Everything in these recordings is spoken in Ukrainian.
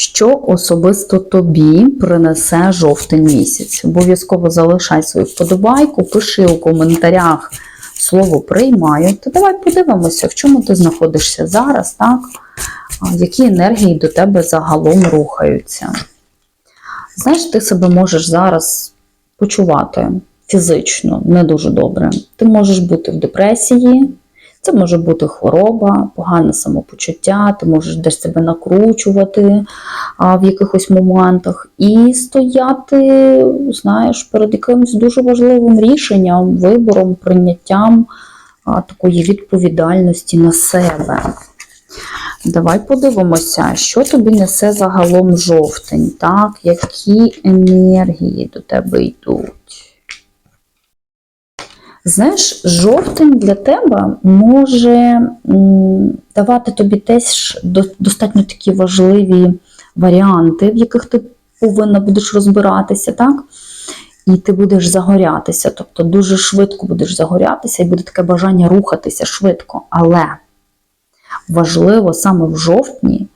Що особисто тобі принесе жовтень місяць? Обов'язково залишай свою вподобайку, пиши у коментарях слово приймаю. Та давай подивимося, в чому ти знаходишся зараз, так? Які енергії до тебе загалом рухаються. Знаєш, ти себе можеш зараз почувати фізично не дуже добре. Ти можеш бути в депресії, це може бути хвороба, погане самопочуття, ти можеш десь себе накручувати а, в якихось моментах і стояти, знаєш, перед якимось дуже важливим рішенням, вибором, прийняттям а, такої відповідальності на себе. Давай подивимося, що тобі несе загалом жовтень, так? Які енергії до тебе йдуть? Знаєш, жовтень для тебе може давати тобі теж достатньо такі важливі варіанти, в яких ти повинна будеш розбиратися, так? І ти будеш загорятися, тобто дуже швидко будеш загорятися, і буде таке бажання рухатися швидко. Але важливо саме в жовтні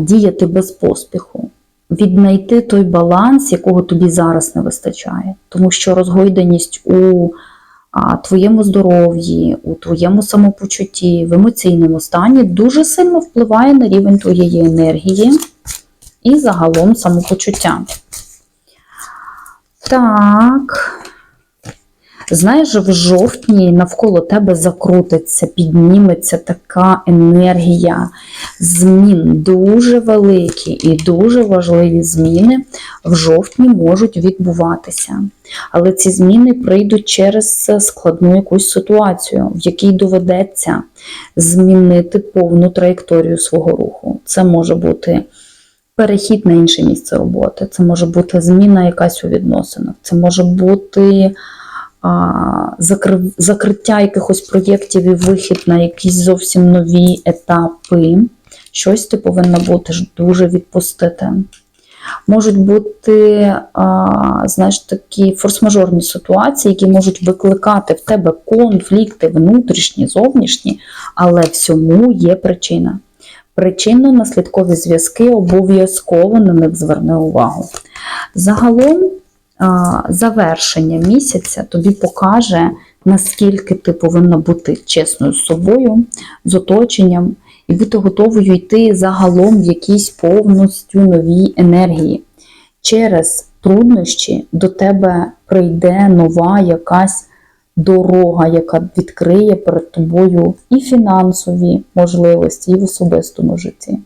діяти без поспіху, віднайти той баланс, якого тобі зараз не вистачає. Тому що розгойданість у твоєму здоров'ї, у твоєму самопочутті, в емоційному стані дуже сильно впливає на рівень твоєї енергії і загалом самопочуття. Так. Знаєш, в жовтні навколо тебе закрутиться, підніметься така енергія змін. Дуже великі і дуже важливі зміни в жовтні можуть відбуватися. Але ці зміни прийдуть через складну якусь ситуацію, в якій доведеться змінити повну траєкторію свого руху. Це може бути перехід на інше місце роботи, це може бути зміна якась у відносинах, це може бути закриття якихось проєктів і вихід на якісь зовсім нові етапи. Щось ти повинна бути дуже відпустити. Можуть бути, а, знаєш, такі форс-мажорні ситуації, які можуть викликати в тебе конфлікти внутрішні, зовнішні, але всьому є причина. Причинно-наслідкові зв'язки обов'язково на них зверни увагу. Загалом завершення місяця тобі покаже, наскільки ти повинна бути чесною з собою, з оточенням, і бути готовою йти загалом в якісь повністю нові енергії. Через труднощі до тебе прийде нова якась дорога, яка відкриє перед тобою і фінансові можливості, і в особистому житті.